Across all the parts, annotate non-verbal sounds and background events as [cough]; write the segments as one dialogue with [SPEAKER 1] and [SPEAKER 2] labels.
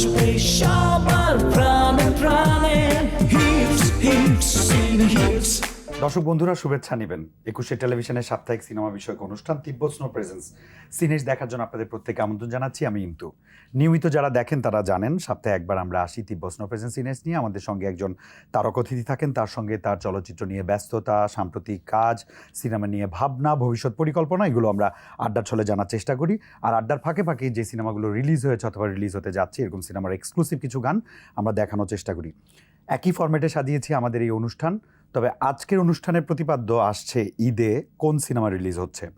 [SPEAKER 1] আসবে সবার
[SPEAKER 2] দর্শক বন্ধুরা, শুভেচ্ছা নেবেন। একুশে টেলিভিশনের সাপ্তাহিক সিনেমা বিষয়ক অনুষ্ঠান তিব্বত স্নো প্রেজেন্স। সিনেজ দেখার জন্য আপনাদের প্রত্যেকে আমন্ত্রণ জানাচ্ছি। আমি ইন্তু। নিয়মিত যারা দেখেন, তারা জানেন, সপ্তাহে একবার আমরা আসি তিব্বত স্নো প্রেজেন্স সিনেজ নিয়ে। আমাদের সঙ্গে একজন তারক অতিথি থাকেন। তার সঙ্গে তার চলচ্চিত্র নিয়ে ব্যস্ততা, সাম্প্রতিক কাজ, সিনেমা নিয়ে ভাবনা, ভবিষ্যৎ পরিকল্পনা, এগুলো আমরা আড্ডার ছলে জানার চেষ্টা করি। আর আড্ডার ফাঁকে ফাঁকে যে সিনেমাগুলো রিলিজ হয়েছে অথবা রিলিজ হতে যাচ্ছে, এরকম সিনেমার এক্সক্লুসিভ কিছু গান আমরা দেখানোর চেষ্টা করি। একই ফরম্যাটে সাজিয়েছি আমাদের এই অনুষ্ঠান। তবে আজকের অনুষ্ঠানের প্রতিপাদ্য আসছে ঈদে কোন সিনেমা রিলিজ হচ্ছে?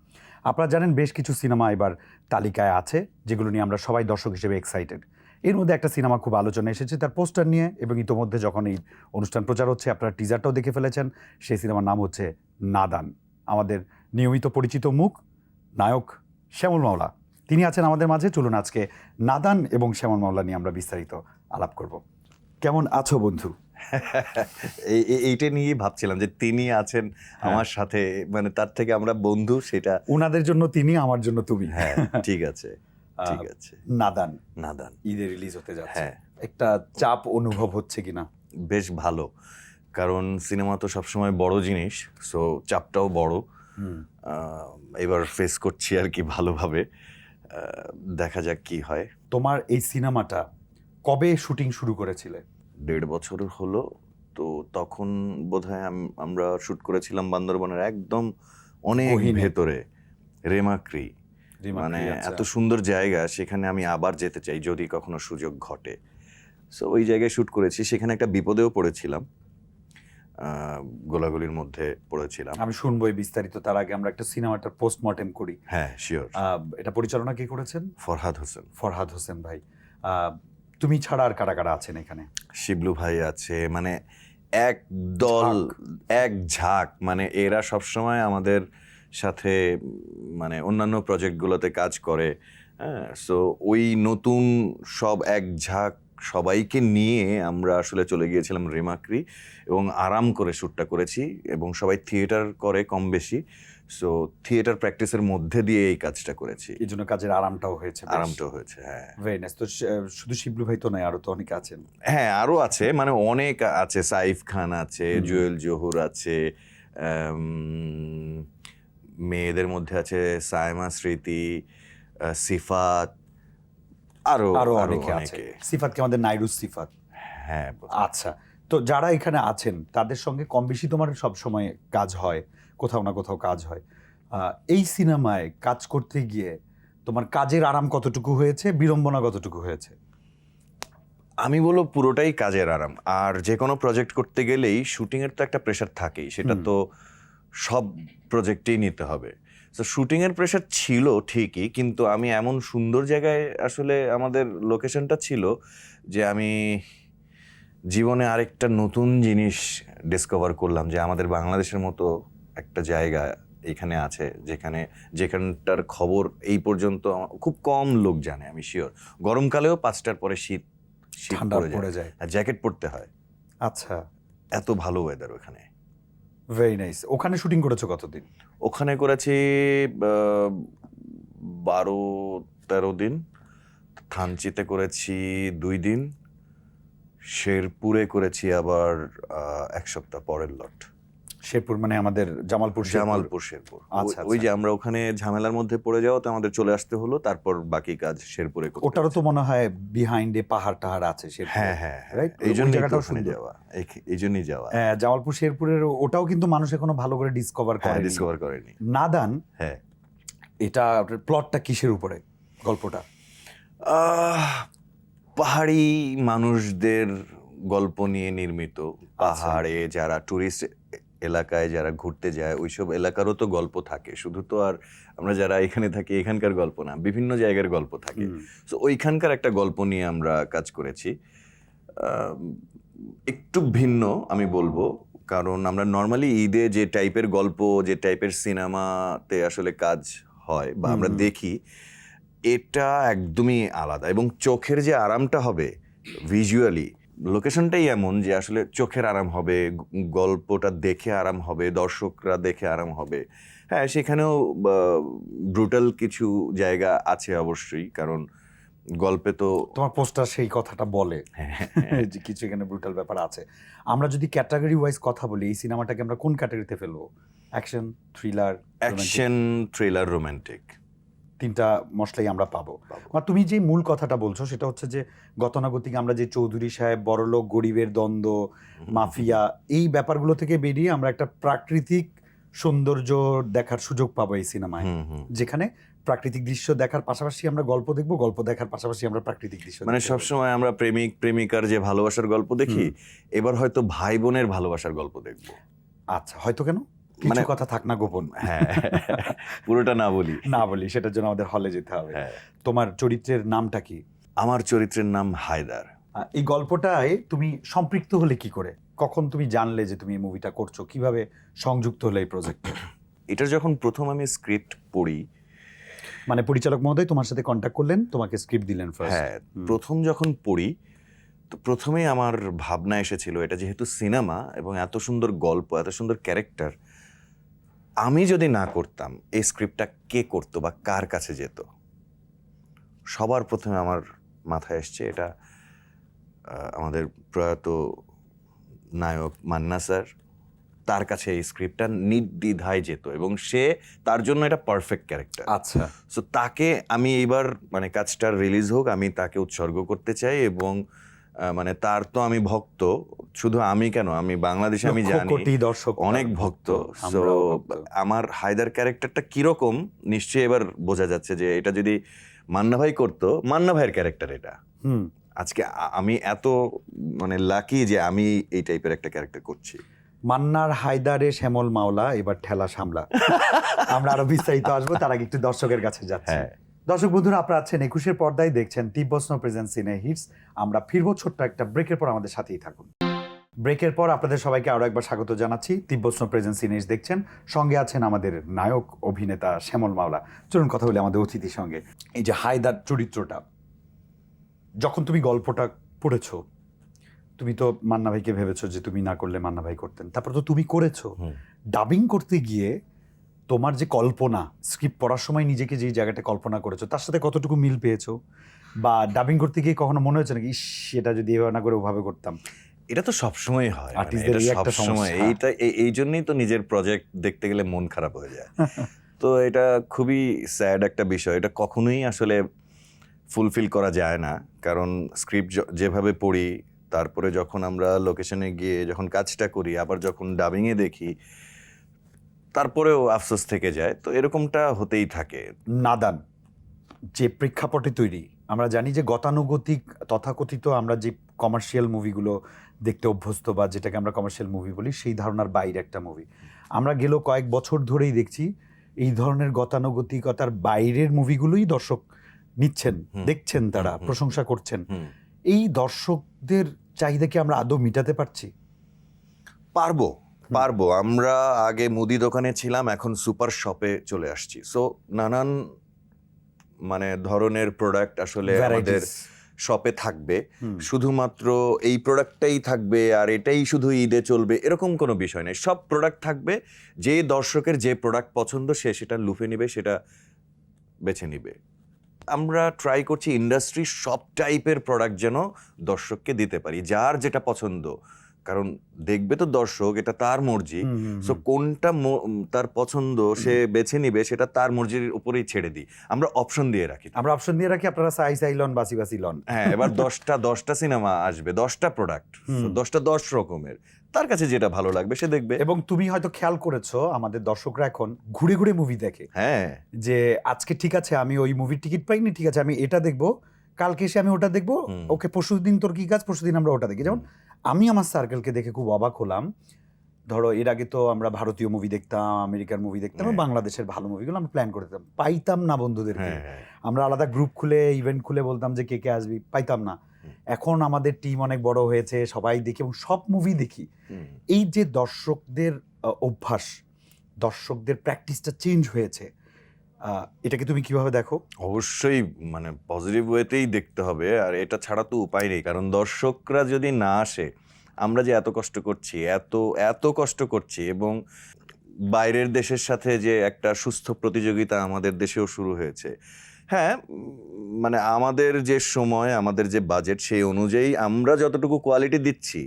[SPEAKER 2] আপনারা জানেন বেশ কিছু সিনেমা এবার তালিকায় আছে, যেগুলো নিয়ে আমরা সবাই দর্শক হিসেবে এক্সাইটেড এর মধ্যে একটা সিনেমা খুব আলোচনা এসেছে, তার পোস্টার নিয়ে, এবং ইতোমধ্যে যখন এই অনুষ্ঠান প্রচার হচ্ছে, আপনারা টিজারটাও দেখে ফেলেছেন, সেই সিনেমার নাম হচ্ছে নাদান। আমাদের নিয়মিত পরিচিত মুখ, নায়ক শ্যামল মাওলা। তিনি আছেন আমাদের মাঝে, চলুন আজকে নাদান এবং শ্যামল মাওলা নিয়ে আমরা বিস্তারিত আলাপ করব। কেমন আছো বন্ধু?
[SPEAKER 3] এই- এই- এইটা নিয়েই ভাবছিলাম যে তিনি আছেন আমার সাথে মানে তার থেকে আমরা বন্ধু সেটা
[SPEAKER 2] ওনাদের জন্য তিনি আমার জন্য তুমি।
[SPEAKER 3] হ্যাঁ ঠিক আছে ঠিক আছে।
[SPEAKER 2] নাদান।
[SPEAKER 3] নাদান।
[SPEAKER 2] ঈদে রিলিজ হতে যাচ্ছে।
[SPEAKER 3] হ্যাঁ।
[SPEAKER 2] একটা চাপ অনুভব হচ্ছে কিনা?
[SPEAKER 3] বেশ ভালো কারণ সিনেমা তো সবসময় বড় জিনিস সো চাপটাও বড়। এবার ফেস করছি আর কি ভালোভাবে। দেখা যাক কি হয়।
[SPEAKER 2] তোমার এই সিনেমাটা কবে শুটিং শুরু করেছিলে?
[SPEAKER 3] দেড় বছর হলো তো তখন বোধহয় আম- আমরা শুট করেছিলাম বান্দরবনের একদম অনেক ভেতরে রেমাক্রি মানে
[SPEAKER 2] আচ্ছা।
[SPEAKER 3] এত সুন্দর জায়গা সেখানে আমি আবার যেতে চাই যদি কখনো সুযোগ ঘটে। সো ওই জায়গায় শ্যুট করেছি সেখানে একটা বিপদেও পড়েছিলাম। গোলাগুলির মধ্যে পড়েছিলাম।
[SPEAKER 2] আমি শুনব এই বিস্তারিত তার আগে আমরা একটা সিনেমাটার পোস্টমর্টেম করি।
[SPEAKER 3] হ্যাঁ শিওর
[SPEAKER 2] এটা পরিচালনা কে করেছেন?
[SPEAKER 3] ফরহাদ হোসেন।
[SPEAKER 2] ফরহাদ হোসেন ভাই। তুমি ছাড়া আর কারা কারা আছেন এখানে?
[SPEAKER 3] শিবলু ভাই আছে মানে এক দল এক ঝাঁক। মানে এরা সবসময় আমাদের সাথে মানে অন্যান্য প্রজেক্টগুলোতে কাজ করে। হ্যাঁ সো ওই নতুন সব এক ঝাঁক সবাইকে নিয়ে আমরা আসলে চলে গিয়েছিলাম রেমাক্রি এবং আরাম করে শ্যুটটা করেছি এবং সবাই থিয়েটার করে কম বেশি। সো থিয়েটার প্র্যাকটিসের মধ্যে দিয়ে এই কাজটা করেছি।
[SPEAKER 2] এই জন্য কাজের আরামটাও হয়েছে
[SPEAKER 3] আরামটা হয়েছে হ্যাঁ।
[SPEAKER 2] তো শুধু শিবলু ভাই তো নয় আরও তো অনেকে আছেন।
[SPEAKER 3] হ্যাঁ আরও আছে। মানে অনেক আছে। সাইফ খান আছে জুয়েল জহুর আছে মেয়েদের মধ্যে আছে সায়মা স্মৃতি সিফাত আরও
[SPEAKER 2] আরও অনেকে আছে। সিফাতকে আমাদের নাইরুস সিফাত।
[SPEAKER 3] হ্যাঁ
[SPEAKER 2] আচ্ছা। তো যারা এখানে আছেন তাদের সঙ্গে কম বেশি তোমার সব সময় কাজ হয়? কোথাও না কোথাও কাজ হয়। এই সিনেমায় কাজ করতে গিয়ে তোমার কাজের আরাম কতটুকু হয়েছে বিড়ম্বনা কতটুকু হয়েছে?
[SPEAKER 3] আমি বলব পুরোটাই কাজের আরাম। আর যে কোনো প্রজেক্ট করতে গেলেই শুটিং এর তো একটা প্রেশার থাকেই। সেটা তো সব প্রজেক্টেই নিতে হবে। তো শুটিং এর প্রেশার ছিল ঠিকই কিন্তু আমি এমন সুন্দর জায়গায় আসলে আমাদের লোকেশনটা ছিল যে আমি জীবনে আরেকটা নতুন জিনিস ডিসকভার করলাম যে আমাদের বাংলাদেশের মতো একটা জায়গা এখানে আছে যেখানে যেখানটার খবর এই পর্যন্ত খুব কম লোক জানে আমি শিওর গরমকালেও পাঁচটার পরে শীত শীত
[SPEAKER 2] ঠান্ডা
[SPEAKER 3] পড়ে যায়। আর জ্যাকেট পরতে হয়।
[SPEAKER 2] আচ্ছা।
[SPEAKER 3] এত ভালো ওয়েদার ওখানে।
[SPEAKER 2] ভেরি নাইস ওখানে শুটিং করেছ কতদিন?
[SPEAKER 3] ওখানে করেছি বারো তেরো দিন। থানচিতে করেছি দুই দিন। শেরপুরে করেছি আবার এক সপ্তাহ পরের লট
[SPEAKER 2] শেরপুর মানে আমাদের জামালপুর।
[SPEAKER 3] জামালপুর শেরপুর
[SPEAKER 2] আচ্ছা,
[SPEAKER 3] ওই- ওই
[SPEAKER 2] আচ্ছা।
[SPEAKER 3] যে আমরা ওখানে ঝামেলার মধ্যে পড়ে যাওয়াতে আমাদের চলে আসতে হলো তারপর বাকি কাজ শেরপুরে করতে
[SPEAKER 2] ওটারও তো মনে হয় বিহাইন্ডে পাহাড় টাহাড় আছে শেরপুরে।
[SPEAKER 3] হ্যাঁ হ্যাঁ হ্যাঁ
[SPEAKER 2] Right?
[SPEAKER 3] এই
[SPEAKER 2] ওই
[SPEAKER 3] জন্যই
[SPEAKER 2] জায়গাটাও সুন্দর।
[SPEAKER 3] যাওয়া এই- জন্যই যাওয়া
[SPEAKER 2] হ্যাঁ, জামালপুর শেরপুরের ওটাও কিন্তু মানুষ এখনও ভালো করে ডিসকভার
[SPEAKER 3] হ্যাঁ
[SPEAKER 2] করে
[SPEAKER 3] ডিসকভার করেনি
[SPEAKER 2] নাদান
[SPEAKER 3] হ্যাঁ
[SPEAKER 2] এটা প্লটটা কিসের উপরে গল্পটা
[SPEAKER 3] পাহাড়ি মানুষদের গল্প নিয়ে নির্মিত
[SPEAKER 2] আচ্ছা।
[SPEAKER 3] পাহাড়ে যারা টুরিস্ট এলাকায় যারা ঘুরতে যায় ওইসব এলাকারও তো গল্প থাকে। শুধু তো আর আমরা যারা এখানে থাকি এখানকার গল্প না বিভিন্ন জায়গার গল্প থাকে। তো ওইখানকার একটা গল্প নিয়ে আমরা কাজ করেছি। একটু ভিন্ন আমি বলব কারণ আমরা নর্মালি ঈদে যে টাইপের গল্প যে টাইপের সিনেমাতে আসলে কাজ হয় বা আমরা দেখি এটা একদমই আলাদা। এবং চোখের যে আরামটা হবে ভিজুয়ালি লোকেশনটাই এমন যে আসলে চোখের আরাম হবে গল্পটা দেখে আরাম হবে দর্শকরা দেখে আরাম হবে। হ্যাঁ সেখানেও ব্রুটাল কিছু জায়গা আছে অবশ্যই কারণ গল্পে তো
[SPEAKER 2] তোমার পোস্টার সেই কথাটা বলে
[SPEAKER 3] হ্যাঁ,
[SPEAKER 2] যে কিছু এখানে ব্রুটাল ব্যাপার আছে। আমরা যদি ক্যাটাগরি ওয়াইজ কথা বলি এই সিনেমাটাকে আমরা কোন ক্যাটাগরিতে ফেলব? Action thriller
[SPEAKER 3] action thriller romantic
[SPEAKER 2] তিনটা মশলাই আমরা পাবো। আর তুমি যে মূল কথাটা বলছো সেটা হচ্ছে যে গতানুগতিক আমরা যে চৌধুরী সাহেব বড়লোক গরিবের দ্বন্দ্ব মাফিয়া এই ব্যাপারগুলো থেকে বেরিয়ে আমরা একটা প্রাকৃতিক সৌন্দর্য দেখার সুযোগ পাবো এই সিনেমায়। যেখানে প্রাকৃতিক দৃশ্য দেখার পাশাপাশি আমরা গল্প দেখব গল্প দেখার পাশাপাশি আমরা প্রাকৃতিক দৃশ্য
[SPEAKER 3] মানে সবসময় আমরা প্রেমিক প্রেমিকার যে ভালোবাসার গল্প দেখি এবার হয়তো ভাই বোনের ভালোবাসার গল্প দেখব।
[SPEAKER 2] আচ্ছা হয়তো কেন? কিছু
[SPEAKER 3] মানে-
[SPEAKER 2] কথা থাক না গোপন।
[SPEAKER 3] হ্যাঁ পুরোটা না বলি।
[SPEAKER 2] না বলি সেটার জন্য আমাদের হলে যেতে হবে।
[SPEAKER 3] হ্যাঁ।
[SPEAKER 2] তোমার চরিত্রের নামটা কি?
[SPEAKER 3] আমার চরিত্রের নাম হায়দার।
[SPEAKER 2] এই গল্পটায় তুমি সম্পৃক্ত হলে কি করে? কখন তুমি জানলে যে তুমি এই মুভিটা করছ? কীভাবে সংযুক্ত হলে এই প্রজেক্টে
[SPEAKER 3] এটার যখন প্রথম আমি স্ক্রিপ্ট পড়ি
[SPEAKER 2] মানে পরিচালক মহোদয় তোমার সাথে কন্ট্যাক্ট করলেন তোমাকে স্ক্রিপ্ট দিলেন
[SPEAKER 3] হ্যাঁ প্রথম যখন পড়ি তো প্রথমেই আমার ভাবনা এসেছিল এটা যেহেতু সিনেমা এবং এত সুন্দর গল্প এত সুন্দর ক্যারেক্টার আমি যদি না করতাম এই স্ক্রিপ্টটা কে করতো বা কার কাছে যেত? সবার প্রথমে আমার মাথায় এসছে এটা আমাদের প্রয়াত নায়ক মান্না স্যার তার কাছে এই স্ক্রিপ্টটা নির্দ্বিধায় যেত এবং সে তার জন্য এটা পারফেক্ট ক্যারেক্টার
[SPEAKER 2] আচ্ছা।
[SPEAKER 3] সো তাকে আমি এইবার মানে কাজটা রিলিজ হোক আমি তাকে উৎসর্গ করতে চাই এবং মানে তার তো আমি ভক্ত শুধু আমি কেন? আমি বাংলাদেশে আমি জানি
[SPEAKER 2] কোটি দর্শক
[SPEAKER 3] অনেক ভক্ত। সো আমার হায়দার ক্যারেক্টারটা কীরকম নিশ্চয়ই এবার বোঝা যাচ্ছে যে এটা যদি মান্না ভাই করতো মান্না ভাইয়ের ক্যারেক্টার এটা।
[SPEAKER 2] হুম।
[SPEAKER 3] আজকে আমি এত মানে লাকি যে আমি এই টাইপের একটা ক্যারেক্টার করছি।
[SPEAKER 2] মান্নার হায়দারে শ্যামল মাওলা এবার ঠেলা সামলা। [laughs] আমরা আরও বিস্তারিত আসব তার আগে একটু দর্শকের কাছে যাচ্ছি।
[SPEAKER 3] হ্যাঁ।
[SPEAKER 2] দর্শক বন্ধুরা আপনারা আছেন একুশের পর্দায় দেখছেন Tibet snow presents cine hits আমরা ফিরবো ছোট্ট একটা ব্রেকের পর আমাদের সাথেই থাকুন। ব্রেকের পর আপনাদের সবাইকে আরও একবার স্বাগত জানাচ্ছি। তিব্বত স্নো প্রেজেন্স সিনেস দেখছেন। সঙ্গে আছেন আমাদের নায়ক অভিনেতা শ্যামল মাওলা। চলুন কথা বলি আমাদের অতিথির সঙ্গে। এই যে হায়দার চরিত্রটা যখন তুমি গল্পটা পড়েছো তুমি তো মান্না ভাইকে ভেবেছো যে তুমি না করলে মান্না ভাই করতেন। তারপর তো তুমি করেছ। ডাবিং করতে গিয়ে তোমার যে কল্পনা স্ক্রিপ্ট পড়ার সময় নিজেকে যে জায়গাটা কল্পনা করেছ তার সাথে কতটুকু মিল পেয়েছ? বা ডাবিং করতে গিয়ে কখনো মনে হয়েছে নাকি ইস এটা যদি এভাবে না করে ওভাবে করতাম?
[SPEAKER 3] এটা তো সবসময় হয় মানে এটা
[SPEAKER 2] এই একটা
[SPEAKER 3] সবসময় এইটা এই- এই জন্যই তো নিজের প্রজেক্ট দেখতে গেলে মন খারাপ হয়ে যায়। [laughs] তো এটা খুবই স্যাড একটা বিষয়। এটা কখনোই আসলে ফুলফিল করা যায় না কারণ স্ক্রিপ্ট যেভাবে পড়ি তারপরে যখন আমরা লোকেশনে গিয়ে যখন কাজটা করি আবার যখন ডাবিংয়ে দেখি তারপরেও আফসোস থেকে যায়। তো এরকমটা হতেই থাকে।
[SPEAKER 2] নাদান যে প্রেক্ষাপটে তৈরি আমরা জানি যে গতানুগতিক তথাকথিত আমরা যে কমার্শিয়াল মুভিগুলো দেখতে অভ্যস্ত বা যেটাকে আমরা কমার্শিয়াল মুভি বলি সেই ধারণার বাইরে একটা মুভি আমরা গেল কয়েক বছর ধরেই দেখছি এই ধরনের গতানুগতিকতার বাইরের মুভিগুলোই দর্শক নিচ্ছেন দেখছেন তারা প্রশংসা করছেন। এই দর্শকদের চাহিদা কি আমরা আদৌ মিটাতে পারছি?
[SPEAKER 3] পারব। পারব। আমরা আগে মুদি দোকানে ছিলাম এখন সুপার শপে চলে আসছি। সো নানান মানে ধরনের প্রোডাক্ট আসলে আমাদের শপে থাকবে। শুধুমাত্র এই প্রোডাক্টটাই থাকবে আর এটাই শুধু ঈদে চলবে এরকম কোনো বিষয় নেই। সব প্রোডাক্ট থাকবে যে দর্শকের যে প্রোডাক্ট পছন্দ সে সেটা লুফে নিবে সেটা বেছে নিবে। আমরা ট্রাই করছি ইন্ডাস্ট্রির সব টাইপের প্রোডাক্ট যেন দর্শককে দিতে পারি যার যেটা পছন্দ। কারণ দেখবে তো দর্শক এটা তার মর্জি। সো কোনটা তার পছন্দ সে বেছে নিবে সেটা তার মর্জির উপরেই ছেড়ে দিই। আমরা অপশন দিয়ে রাখি।
[SPEAKER 2] আমরা অপশন দিয়ে রাখি আপনারা সাই সাই লন বাসি বাসি লন।
[SPEAKER 3] হ্যাঁ এবার দশটা দশটা সিনেমা আসবে দশটা প্রোডাক্ট। দশটা দশ রকমের। তার কাছে যেটা ভালো লাগবে সে দেখবে।
[SPEAKER 2] এবং তুমি হয়তো খেয়াল করেছ আমাদের দর্শকরা এখন ঘুরে ঘুরে মুভি দেখে।
[SPEAKER 3] হ্যাঁ।
[SPEAKER 2] যে আজকে ঠিক আছে আমি ওই মুভির টিকিট পাইনি ঠিক আছে আমি এটা দেখব কালকে এসে আমি ওটা দেখব ওকে পরশু দিন তোর কি কাজ পরশু দিন আমরা ওটা দেখি। যেমন আমি আমার সার্কেলকে দেখে খুব অবাক হলাম। ধরো এর আগে তো আমরা ভারতীয় মুভি দেখতাম আমেরিকার মুভি দেখতাম
[SPEAKER 3] হ্যাঁ।
[SPEAKER 2] বাংলাদেশের ভালো মুভিগুলো আমরা প্ল্যান করে দিতাম। পাইতাম না বন্ধুদেরকে।
[SPEAKER 3] হ্যাঁ হ্যাঁ।
[SPEAKER 2] আমরা আলাদা গ্রুপ খুলে ইভেন্ট খুলে বলতাম যে কে কে আসবি পাইতাম না। এখন আমাদের টিম অনেক বড় হয়েছে সবাই দেখি এবং সব মুভি দেখি। এই যে দর্শকদের অভ্যাস দর্শকদের প্র্যাকটিসটা চেঞ্জ হয়েছে। এটাকে তুমি কীভাবে দেখো?
[SPEAKER 3] অবশ্যই মানে পজিটিভ ওয়েতেই দেখতে হবে, আর এটা ছাড়া তো উপায় নেই। কারণ দর্শকরা যদি না আসে, আমরা যে এত কষ্ট করছি, এত এত কষ্ট করছি, এবং বাইরের দেশের সাথে যে একটা সুস্থ প্রতিযোগিতা আমাদের দেশেও শুরু হয়েছে হ্যাঁ মানে আমাদের যে সময়, আমাদের যে বাজেট সেই অনুযায়ী আমরা যতটুকু কোয়ালিটি দিচ্ছি,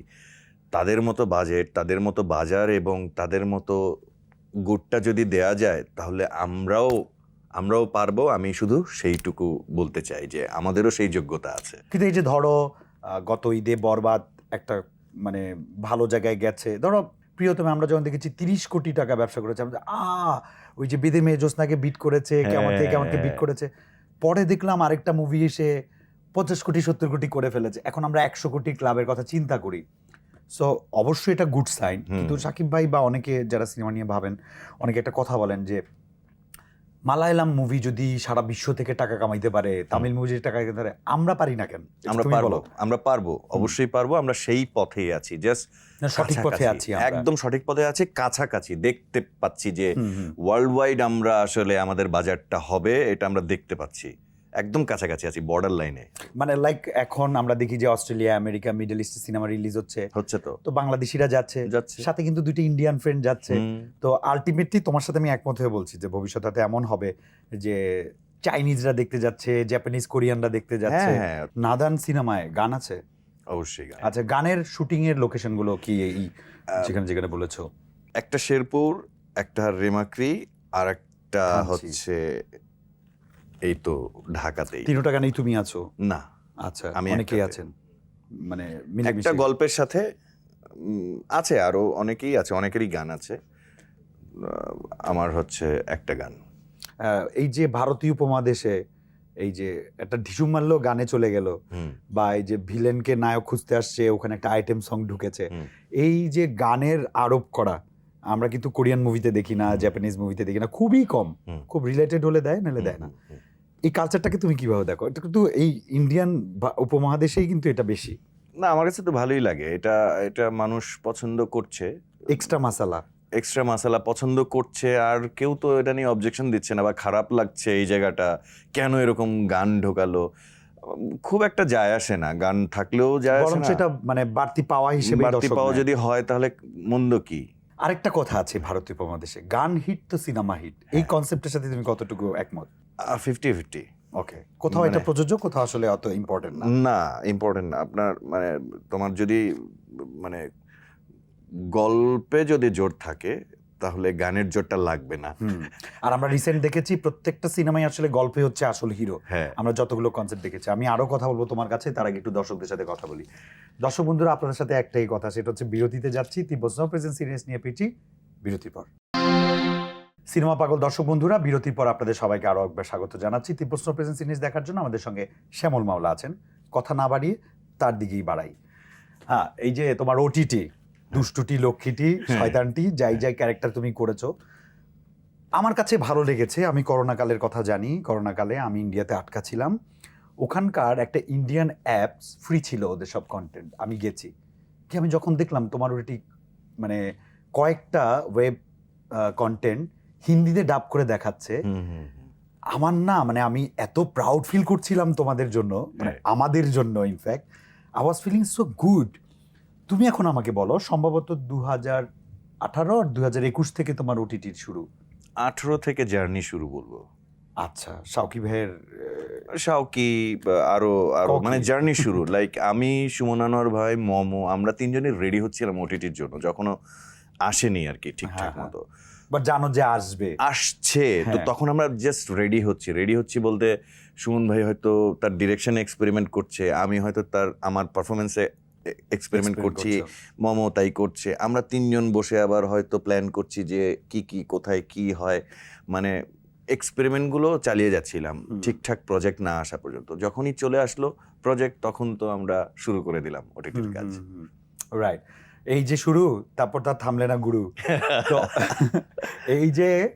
[SPEAKER 3] তাদের মতো বাজেট তাদের মতো বাজার এবং তাদের মতো গুডটা যদি দেয়া যায়, তাহলে আমরাও আমরাও পারব আমি শুধু সেইটুকু বলতে চাই যে আমাদেরও সেই যোগ্যতা আছে।
[SPEAKER 2] কিন্তু এই যে ধরো গত ঈদে বরবাদ একটা মানে ভালো জায়গায় গেছে। ধরো প্রিয়তমে আমরা যখন দেখেছি তিরিশ কোটি টাকা ব্যবসা করেছে আমরা আ ওই যে বিদে মেয়ে জ্যোৎস্নাকে বিট করেছে কেমন থেকে কেমনকে বিট
[SPEAKER 3] হ্যাঁ।
[SPEAKER 2] করেছে। পরে দেখলাম আরেকটা মুভি এসে পঞ্চাশ কোটি সত্তর কোটি করে ফেলেছে। এখন আমরা একশো কোটি ক্লাবের কথা চিন্তা করি। সো অবশ্যই এটা গুড সাইন কিন্তু সাকিব ভাই বা অনেকে যারা সিনেমা নিয়ে ভাবেন অনেকে একটা কথা বলেন যে মালায়ালাম মুভি যদি সারা বিশ্ব থেকে টাকা কামাইতে পারে তামিল মুভি যদি টাকা কামাইতে পারে আমরা পারি না কেন?
[SPEAKER 3] আমরা
[SPEAKER 2] তুমি
[SPEAKER 3] পারব আমরা পারব অবশ্যই পারব আমরা সেই পথেই আছি জাস্ট
[SPEAKER 2] সঠিক পথে আছি
[SPEAKER 3] একদম সঠিক পথে আছে কাছাকাছি দেখতে পাচ্ছি যে। ওয়ার্ল্ড ওয়াইড আমরা আসলে আমাদের বাজারটা হবে এটা আমরা দেখতে পাচ্ছি। একদম কাছাকাছি আছি বর্ডার লাইনে
[SPEAKER 2] মানে লাইক এখন আমরা দেখি যে অস্ট্রেলিয়া আমেরিকা মিডল ইস্টে সিনেমা রিলিজ হচ্ছে।
[SPEAKER 3] হচ্ছে তো।
[SPEAKER 2] তো বাংলাদেশিরা যাচ্ছে।
[SPEAKER 3] যাচ্ছে।
[SPEAKER 2] সাথে কিন্তু দুটো ইন্ডিয়ান ফ্রেন্ড যাচ্ছে। তো আলটিমেটলি তোমার সাথে আমি একমত হয়ে বলছি যে ভবিষ্যতে এমন হবে যে চাইনিজরা দেখতে যাচ্ছে জাপানিজ কোরিয়ানরা দেখতে যাচ্ছে।
[SPEAKER 3] হ্যাঁ। হ্যাঁ
[SPEAKER 2] নাদান সিনেমায় গান আছে?
[SPEAKER 3] অবশ্যই গান।
[SPEAKER 2] আচ্ছা গানের শুটিং এর লোকেশনগুলো কি এই যেখানে যেখানে বলেছ?
[SPEAKER 3] একটা শেরপুর একটা রেমাক্রি আর একটা হচ্ছে এই তো ঢাকাতেই।
[SPEAKER 2] তিনটা গানেই তুমি আছো?
[SPEAKER 3] না।
[SPEAKER 2] আচ্ছা
[SPEAKER 3] আমি
[SPEAKER 2] অনেকেই আছেন। মানে
[SPEAKER 3] একটা গল্পের সাথে আছে আরও অনেকেই আছে অনেকেরই গান আছে। আমার হচ্ছে একটা গান।
[SPEAKER 2] এই যে ভারতীয় উপমহাদেশে এই যে একটা ঢিসু মারলো গানে চলে গেল বা এই যে ভিলেনকে নায়ক খুঁজতে আসছে ওখানে একটা আইটেম সং ঢুকেছে। এই যে গানের আরোপ করা আমরা কিন্তু কোরিয়ান মুভিতে দেখি না জাপানিজ মুভিতে দেখি না খুবই কম। খুব রিলেটেড হলে দেয় নাহলে দেয় না। এই কালচারটাকে তুমি কীভাবে দেখো? এটা কিন্তু এই ইন্ডিয়ান উপমহাদেশেই কিন্তু এটা বেশি।
[SPEAKER 3] না আমার কাছে তো ভালোই লাগে। এটা এটা মানুষ পছন্দ করছে।
[SPEAKER 2] এক্সট্রা মাসালা
[SPEAKER 3] এক্সট্রা মশালা পছন্দ করছে আর কেউ তো এটা নিয়ে অবজেকশন দিচ্ছে না বা খারাপ লাগছে এই জায়গাটা। কেন এরকম গান ঢোকালো? খুব একটা যায় আসে না। গান থাকলেও যায় আসে
[SPEAKER 2] বরং
[SPEAKER 3] না।
[SPEAKER 2] সেটা মানে বাড়তি পাওয়া হিসেবে
[SPEAKER 3] বাড়তি পাওয়া যদি হয় তাহলে মন্দ কি?
[SPEAKER 2] আরেকটা কথা আছে ভারতীয় উপমহাদেশে গান হিট তো সিনেমা হিট এই
[SPEAKER 3] হ্যাঁ।
[SPEAKER 2] কনসেপ্টের সাথে তুমি কতটুকু একমত?
[SPEAKER 3] ফিফটি ফিফটি
[SPEAKER 2] ওকে কোথাও এটা
[SPEAKER 3] মানে-
[SPEAKER 2] প্রযোজ্য কোথাও আসলে অত ইম্পর্টেন্ট না।
[SPEAKER 3] না ইম্পর্টেন্ট না। আপনার মানে তোমার যদি মানে গল্পে যদি জোর থাকে তাহলে গানের জোরটা লাগবে না।
[SPEAKER 2] আর আমরা রিসেন্ট দেখেছি প্রত্যেকটা সিনেমাই আসলে গল্পে হচ্ছে আসল হিরো।
[SPEAKER 3] হ্যাঁ।
[SPEAKER 2] আমরা যতগুলো কনসেপ্ট দেখেছি। আমি আরও কথা বলব তোমার কাছে তার আগে একটু দর্শকদের সাথে কথা বলি। দর্শক বন্ধুরা আপনাদের সাথে একটাই কথা সেটা হচ্ছে বিরতিতে যাচ্ছি। তিব্বত প্রেজেন্ট সিরিজ নিয়ে পিটি বিরতির পর। সিনেমা পাগল দর্শক বন্ধুরা বিরতির পর আপনাদের সবাইকে আরও একবার স্বাগত জানাচ্ছি। তিব্বত প্রেজেন্ট সিরিজ দেখার জন্য আমাদের সঙ্গে শ্যামল মাওলা আছেন। কথা না বাড়িয়ে তার দিকেই বাড়াই। হ্যাঁ এই যে তোমার ওটিটি দুষ্টুটি লক্ষ্মীটি শয়তানটি যাই যাই ক্যারেক্টার তুমি করেছ। আমার কাছে ভালো লেগেছে আমি করোনাকালের কথা জানি করোনাকালে আমি ইন্ডিয়াতে আটকা ছিলাম। ওখানকার একটা ইন্ডিয়ান অ্যাপস ফ্রি ছিল ওদের সব কন্টেন্ট আমি গেছি। কি আমি যখন দেখলাম তোমার ওটি মানে কয়েকটা ওয়েব কন্টেন্ট হিন্দিতে ডাব করে দেখাচ্ছে। আমার না মানে আমি এত প্রাউড ফিল করছিলাম তোমাদের জন্য মানে
[SPEAKER 3] হ্যাঁ।
[SPEAKER 2] আমাদের জন্য in fact I was feeling so good তুমি এখন আমাকে বলো সম্ভবত দু হাজার আঠারো আর দু হাজার একুশ থেকে তোমার ওটিটির শুরু।
[SPEAKER 3] আঠেরো থেকে জার্নি শুরু বলব।
[SPEAKER 2] আচ্ছা সাউকি ভাইয়ের
[SPEAKER 3] সাউকি আরও
[SPEAKER 2] আরও
[SPEAKER 3] মানে জার্নি শুরু। লাইক আমি সুমন আনোয়ার ভাই মমো আমরা তিনজনই রেডি হচ্ছিলাম ওটিটির জন্য যখনও আসেনি আর কি ঠিকঠাক
[SPEAKER 2] হ্যাঁ,
[SPEAKER 3] মতো।
[SPEAKER 2] বাট জানো যে আসবে।
[SPEAKER 3] আসছে তো
[SPEAKER 2] হ্যাঁ।
[SPEAKER 3] তখন আমরা জাস্ট রেডি হচ্ছি। রেডি হচ্ছি বলতে সুমন ভাই হয়তো তার ডিরেকশনে এক্সপেরিমেন্ট করছে আমি হয়তো তার আমার পারফরমেন্সে এক্সপেরিমেন্ট করছি। মমো তাই করছে। আমরা তিনজন বসে আবার হয়তো প্ল্যান করছি যে কি কি কোথায় কি হয়। মানে এক্সপেরিমেন্টগুলো চালিয়ে যাচ্ছিলাম। ঠিকঠাক প্রজেক্ট না আসা পর্যন্ত। যখনই চলে আসলো প্রজেক্ট তখন তো আমরা শুরু করে দিলাম ওটিটির কাজ।
[SPEAKER 2] রাইট এই যে শুরু তারপর তার থামলে না গুরু। [laughs] তো এই যে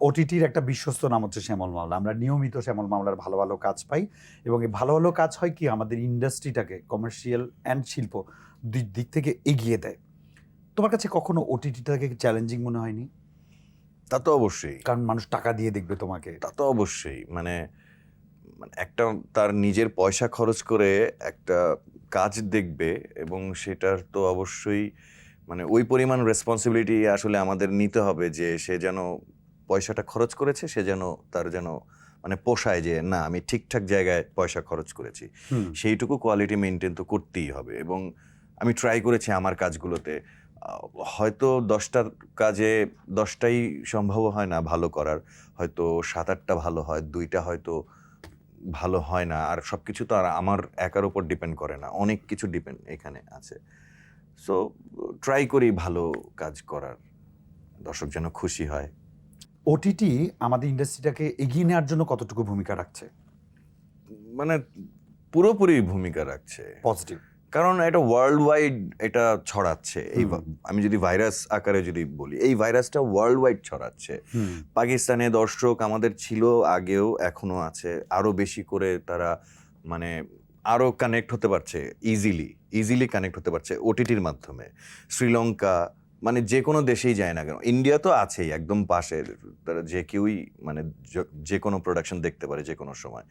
[SPEAKER 2] ওটিটির একটা বিশ্বস্ত নাম হচ্ছে শ্যামল মামলা আমরা নিয়মিত শ্যামল মামলার ভালো ভালো কাজ পাই এবং এই ভালো ভালো কাজ হয় কি? আমাদের ইন্ডাস্ট্রিটাকে কমার্শিয়াল অ্যান্ড শিল্প দুই দিক থেকে এগিয়ে দেয়। তোমার কাছে কখনো ওটিটিটাকে চ্যালেঞ্জিং মনে হয়নি?
[SPEAKER 3] তা তো অবশ্যই।
[SPEAKER 2] কারণ মানুষ টাকা দিয়ে দেখবে তোমাকে।
[SPEAKER 3] তা তো অবশ্যই। মানে মানে একটা তার নিজের পয়সা খরচ করে একটা কাজ দেখবে এবং সেটার তো অবশ্যই মানে ওই পরিমাণ রেসপন্সিবিলিটি আসলে আমাদের নিতে হবে যে সে যেন পয়সাটা খরচ করেছে সে যেন তার যেন মানে পোষায় যে না আমি ঠিকঠাক জায়গায় পয়সা খরচ করেছি। সেইটুকু কোয়ালিটি মেনটেন তো করতেই হবে এবং আমি ট্রাই করেছি আমার কাজগুলোতে। হয়তো দশটার কাজে দশটাই সম্ভব হয় না ভালো করার। হয়তো সাত আটটা ভালো হয় দুইটা হয়তো ভালো হয় না। আর সব কিছু তো আর আমার একার উপর ডিপেন্ড করে না। অনেক কিছু ডিপেন্ড এখানে আছে। সো ট্রাই করি ভালো কাজ করার। দর্শক যেন খুশি হয়।
[SPEAKER 2] ওটিটি আমাদের ইন্ডাস্ট্রিটাকে এগিয়ে নেওয়ার জন্য কতটুকু ভূমিকা রাখছে?
[SPEAKER 3] মানে পুরোপুরি ভূমিকা রাখছে।
[SPEAKER 2] পজিটিভ
[SPEAKER 3] কারণ এটা ওয়ার্ল্ড ওয়াইড এটা ছড়াচ্ছে। এই আমি যদি ভাইরাস আকারে যদি বলি এই ভাইরাসটা ওয়ার্ল্ড ওয়াইড ছড়াচ্ছে পাকিস্তানে দর্শক আমাদের ছিল আগেও এখনও আছে। আরও বেশি করে তারা মানে আরও কানেক্ট হতে পারছে ইজিলি ইজিলি কানেক্ট হতে পারছে ওটিটির মাধ্যমে। শ্রীলঙ্কা মানে যে কোনো দেশেই যায় না কেন। ইন্ডিয়া তো আছেই একদম পাশের। তারা যে কেউই মানে য- কোনো প্রোডাকশন দেখতে পারে যে কোনো সময়।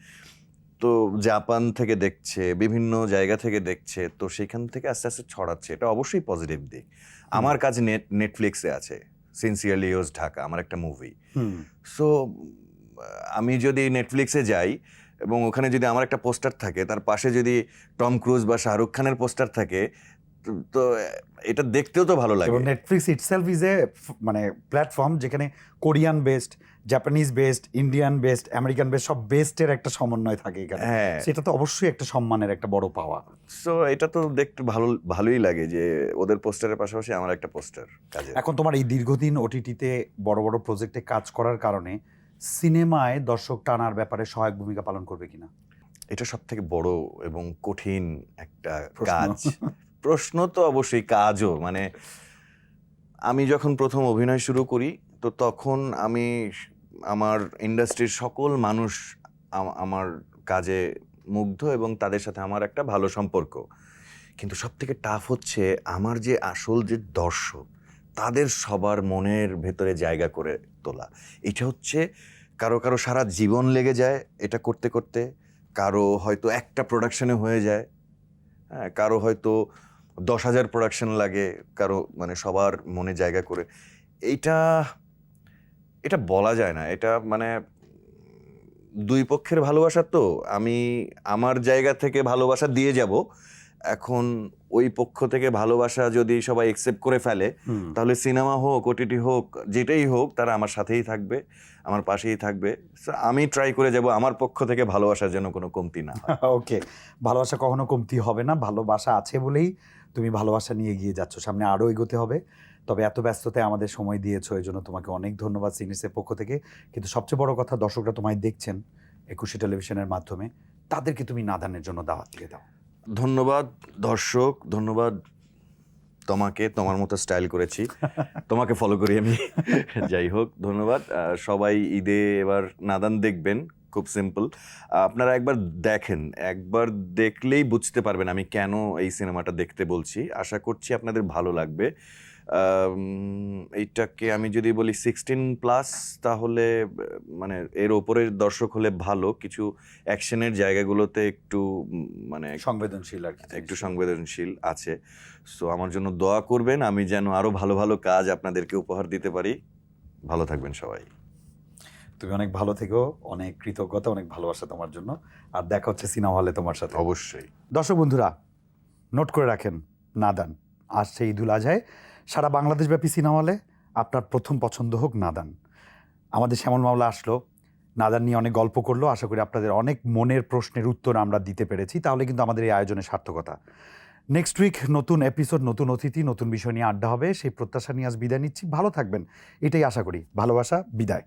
[SPEAKER 3] তো জাপান থেকে দেখছে বিভিন্ন জায়গা থেকে দেখছে তো সেখান থেকে আস্তে আস্তে ছড়াচ্ছে। এটা অবশ্যই পজিটিভ দিক। আমার কাজ নেট নেটফ্লিক্সে আছে। সিনসিয়ারলি ইউজ ঢাকা আমার একটা মুভি
[SPEAKER 2] হুম।
[SPEAKER 3] সো আমি যদি নেটফ্লিক্সে যাই এবং ওখানে যদি আমার একটা পোস্টার থাকে তার পাশে যদি টম ক্রুজ বা শাহরুখ খানের পোস্টার থাকে তো- এটা দেখতেও তো ভালো লাগে।
[SPEAKER 2] নেটফ্লিক্স ইটসেলফ ইজ এ মানে প্ল্যাটফর্ম যেখানে Korean based Japanese based Indian based American based সব বেস্টের একটা সমন্বয় থাকে এখানে।
[SPEAKER 3] হ্যাঁ।
[SPEAKER 2] সেটা তো অবশ্যই একটা সম্মানের একটা বড় পাওয়া।
[SPEAKER 3] সো এটা তো দেখতে ভালো ভালোই লাগে যে ওদের পোস্টারের পাশাপাশি আমার একটা পোস্টার কাজে।
[SPEAKER 2] এখন তোমার এই দীর্ঘদিন ওটিটিতে বড় বড় প্রজেক্টে কাজ করার কারণে সিনেমায় দর্শক টানার ব্যাপারে সহায়ক ভূমিকা পালন করবে কিনা?
[SPEAKER 3] এটা সব থেকে বড় এবং কঠিন একটা কাজ। প্রশ্ন তো অবশ্যই কাজও মানে আমি যখন প্রথম অভিনয় শুরু করি, তো তখন আমি আমার ইন্ডাস্ট্রির সকল মানুষ আমার কাজে মুগ্ধ এবং তাদের সাথে আমার একটা ভালো সম্পর্ক। কিন্তু সব থেকে টাফ হচ্ছে আমার যে আসল যে দর্শক, তাদের সবার মনের ভেতরে জায়গা করে তোলা। এটা হচ্ছে কারও কারও সারা জীবন লেগে যায় এটা করতে করতে, কারও হয়তো একটা প্রোডাকশনে হয়ে যায় হ্যাঁ কারও হয়তো দশ হাজার প্রোডাকশন লাগে কারও মানে সবার মনে জায়গা করে। এইটা এটা বলা যায় না। এটা মানে দুই পক্ষের ভালোবাসা তো। আমি আমার জায়গা থেকে ভালোবাসা দিয়ে যাব। এখন ওই পক্ষ থেকে ভালোবাসা যদি সবাই একসেপ্ট করে ফেলে তাহলে সিনেমা হোক ওটিটি হোক যেটাই হোক তারা আমার সাথেই থাকবে আমার পাশেই থাকবে। আমি ট্রাই করে যাব আমার পক্ষ থেকে ভালোবাসার যেন কোনো কমতি না
[SPEAKER 2] ওকে [laughs] ভালোবাসা কখনো কমতি হবে না। ভালোবাসা আছে বলেই তুমি ভালোবাসা নিয়ে এগিয়ে যাচ্ছ সামনে আরও এগোতে হবে। তবে এত ব্যস্ততায় আমাদের সময় দিয়েছ এই জন্য তোমাকে অনেক ধন্যবাদ সিনিসের পক্ষ থেকে। কিন্তু সবচেয়ে বড় কথা দর্শকরা তোমায় দেখছেন একুশে টেলিভিশনের মাধ্যমে। তাদেরকে তুমি নাদানের জন্য দাওয়াত দিয়ে দাও।
[SPEAKER 3] ধন্যবাদ দর্শক ধন্যবাদ তোমাকে তোমার মতো স্টাইল করেছি। তোমাকে ফলো করি আমি। [laughs] যাই হোক ধন্যবাদ। সবাই ঈদে এবার নাদান দেখবেন। খুব সিম্পল। আপনারা একবার দেখেন একবার দেখলেই বুঝতে পারবেন আমি কেন এই সিনেমাটা দেখতে বলছি। আশা করছি আপনাদের ভালো লাগবে। এইটাকে আমি যদি বলি সিক্সটিন প্লাস তাহলে মানে এর ওপরের দর্শক হলে ভালো। কিছু অ্যাকশনের জায়গাগুলোতে একটু মানে
[SPEAKER 2] সংবেদনশীল আর
[SPEAKER 3] একটু সংবেদনশীল আছে। সো আমার জন্য দোয়া করবেন আমি যেন আরও ভালো ভালো কাজ আপনাদেরকে উপহার দিতে পারি। ভালো থাকবেন সবাই।
[SPEAKER 2] তুমি অনেক ভালো থেকো অনেক কৃতজ্ঞতা অনেক ভালোবাসা তোমার জন্য। আর দেখা হচ্ছে সিনেমা হলে তোমার সাথে।
[SPEAKER 3] অবশ্যই।
[SPEAKER 2] দর্শক বন্ধুরা নোট করে রাখেন নাদান। আর সেই ঈদুল আজহায়। সারা বাংলাদেশব্যাপী সিনেমা হলে আপনার প্রথম পছন্দ হোক নাদান। আমাদের শ্যামল মামলা আসলো। নাদান নিয়ে অনেক গল্প করল। আশা করি আপনাদের অনেক মনের প্রশ্নের উত্তর আমরা দিতে পেরেছি। তাহলে কিন্তু আমাদের এই আয়োজনের সার্থকতা। নেক্সট উইক নতুন এপিসোড নতুন অতিথি নতুন বিষয় নিয়ে আড্ডা হবে। সেই প্রত্যাশা নিয়ে আজ বিদায় নিচ্ছি। ভালো থাকবেন। এটাই আশা করি। ভালোবাসা বিদায়।